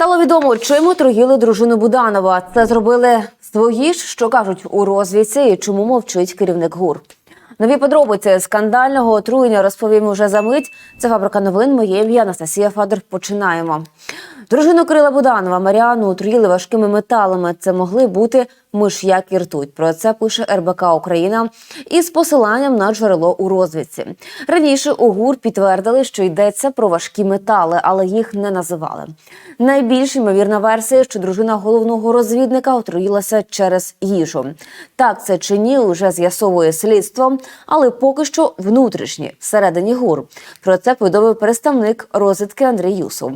Стало відомо, чим отруїли дружину Буданова. Це зробили свої ж, що кажуть у розвідці, і чому мовчить керівник ГУР. Нові подробиці скандального отруєння розповім уже за мить. Це фабрика новин. Моє ім'я Анастасія Фадор. Починаємо. Дружину Кирила Буданова Маріану отруїли важкими металами. Це могли бути миш'як і ртуть. Про це пише РБК Україна із посиланням на джерело у розвідці. Раніше у ГУР підтвердили, що йдеться про важкі метали, але їх не називали. Найбільш ймовірна версія, що дружина головного розвідника отруїлася через їжу. Так це чи ні, вже з'ясовує слідство, але поки що внутрішні всередині ГУР. Про це повідомив представник розвідки Андрій Юсов.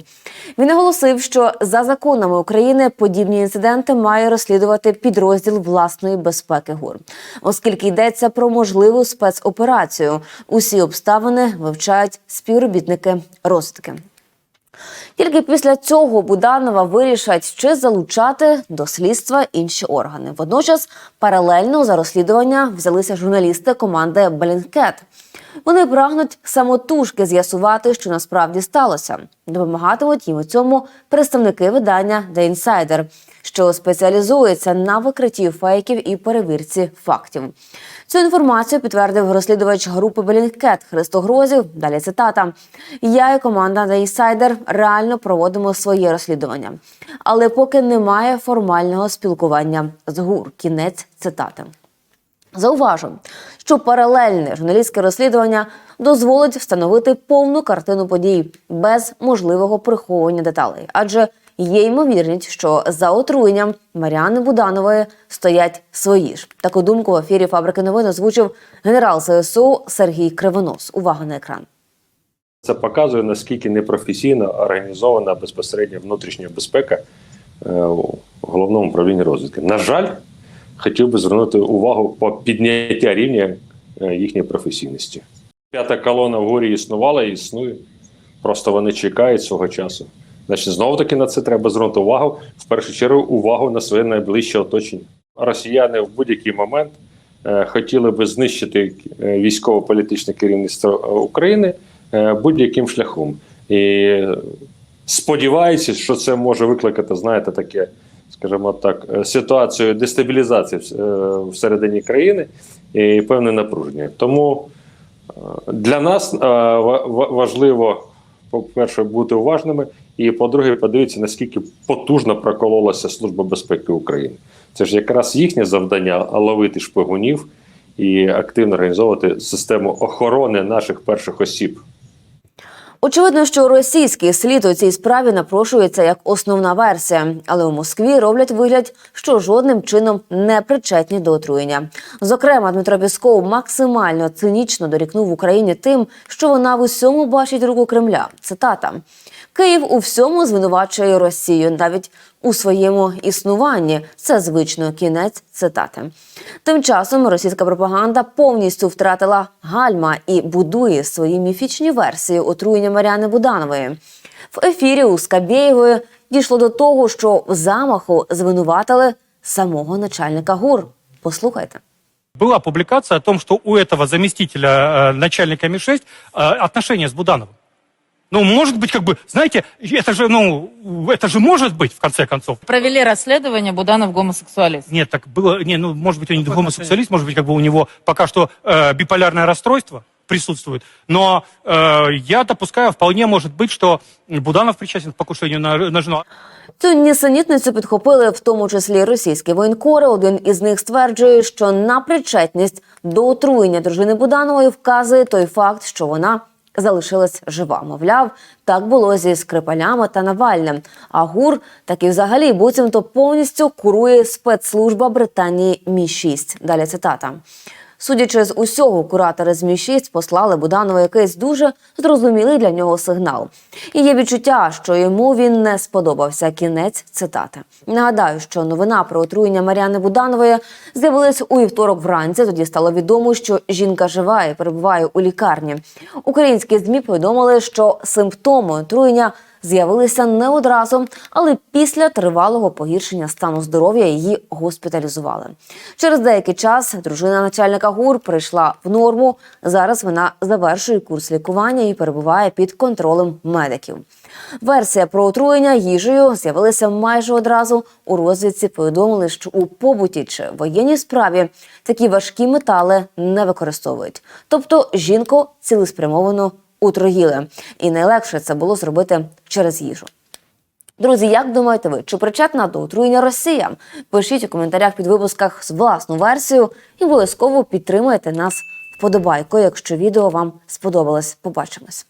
Він наголосив, що за законами України подібні інциденти має розслідувати підрозділ власної безпеки ГУР, оскільки йдеться про можливу спецоперацію. Усі обставини вивчають співробітники розвідки. Тільки після цього Буданова вирішать, чи залучати до слідства інші органи. Водночас паралельно за розслідування взялися журналісти команди Белінкет. Вони прагнуть самотужки з'ясувати, що насправді сталося. Допомагатимуть їм у цьому представники видання The Insider, що спеціалізується на викритті фейків і перевірці фактів. Цю інформацію підтвердив розслідувач групи Белінкет Христо Грозів. Далі цитата: Я і команда The Insider реально проводимо своє розслідування, але поки немає формального спілкування з ГУР. Кінець цитати. Зауважу, що паралельне журналістське розслідування дозволить встановити повну картину подій без можливого приховування деталей, адже є ймовірність, що за отруєнням Маріани Буданової стоять свої ж. Таку думку в ефірі фабрики новин озвучив генерал ЗСУ Сергій Кривонос. Увага на екран. Це показує наскільки непрофесійно організована безпосередньо внутрішня безпека е, у головному управлінні розвідки. На жаль, хотів би звернути увагу по підняття рівня е, їхньої професійності. П'ята колона в горі існувала і існує. Просто вони чекають свого часу. Значить, знову таки на це треба звернути увагу. В першу чергу увагу на своє найближче оточення. Росіяни в будь-який момент е, хотіли би знищити військово-політичне керівництво України будь-яким шляхом. І сподіваюся, що це може викликати, знаєте, таке, скажімо так, е, ситуацію дестабілізації е, всередині країни і певне напруження. Тому е, для нас е, ва- ва- важливо, по-перше, бути уважними, і по-друге, подивитися, наскільки потужно прокололася Служба безпеки України. Це ж якраз їхнє завдання ловити шпигунів і активно організовувати систему охорони наших перших осіб. Очевидно, що російський слід у цій справі напрошується як основна версія, але у Москві роблять вигляд, що жодним чином не причетні до отруєння. Зокрема, Дмитро Пісков максимально цинічно дорікнув Україні тим, що вона в усьому бачить руку Кремля. Цитата: Київ у всьому звинувачує Росію, навіть у своєму існуванні. Це звично кінець цитати. Тим часом російська пропаганда повністю втратила гальма і будує свої міфічні версії отруєння Маріани Буданової. В ефірі у Скабєєвої дійшло до того, що в замаху звинуватили самого начальника ГУР. Послухайте. Была публикация о том, что у этого заместителя э, начальника МИ-6 э, отношения с Будановым. Ну, может быть, как бы, знаете, это же, ну, это же может быть, в конце концов. Провели расследование, Буданов гомосексуалист. Нет, так было, не, ну, может быть, он не гомосексуалист, может быть, как бы у него пока что э, биполярное расстройство присутствует. Но э, я допускаю, вполне может быть, что Буданов причастен к покушению на, на жену. Цю нісенітницю підхопили в тому числі російські воєнкори. Один із них стверджує, що на причетність до отруєння дружини Буданової вказує той факт, що вона залишилась жива. Мовляв, так було зі Скрипалями та Навальним. А ГУР так і взагалі буцімто повністю курує спецслужба Британії Мі 6 Далі цитата. Судячи з усього, куратори ЗМІ 6 послали Буданову якийсь дуже зрозумілий для нього сигнал. І є відчуття, що йому він не сподобався. Кінець цитати. Нагадаю, що новина про отруєння Маріани Буданової з'явилась у вівторок вранці. Тоді стало відомо, що жінка жива і перебуває у лікарні. Українські змі повідомили, що симптоми отруєння з'явилися не одразу, але після тривалого погіршення стану здоров'я її госпіталізували. Через деякий час дружина начальника ГУР прийшла в норму. Зараз вона завершує курс лікування і перебуває під контролем медиків. Версія про отруєння їжею з'явилася майже одразу. У розвідці повідомили, що у побуті чи воєнній справі такі важкі метали не використовують. Тобто жінку цілеспрямовано утруїли. І найлегше це було зробити через їжу. Друзі, як думаєте ви, чи причетна до отруєння Росія? Пишіть у коментарях під випусках власну версію і обов'язково підтримайте нас вподобайкою, якщо відео вам сподобалось. Побачимось.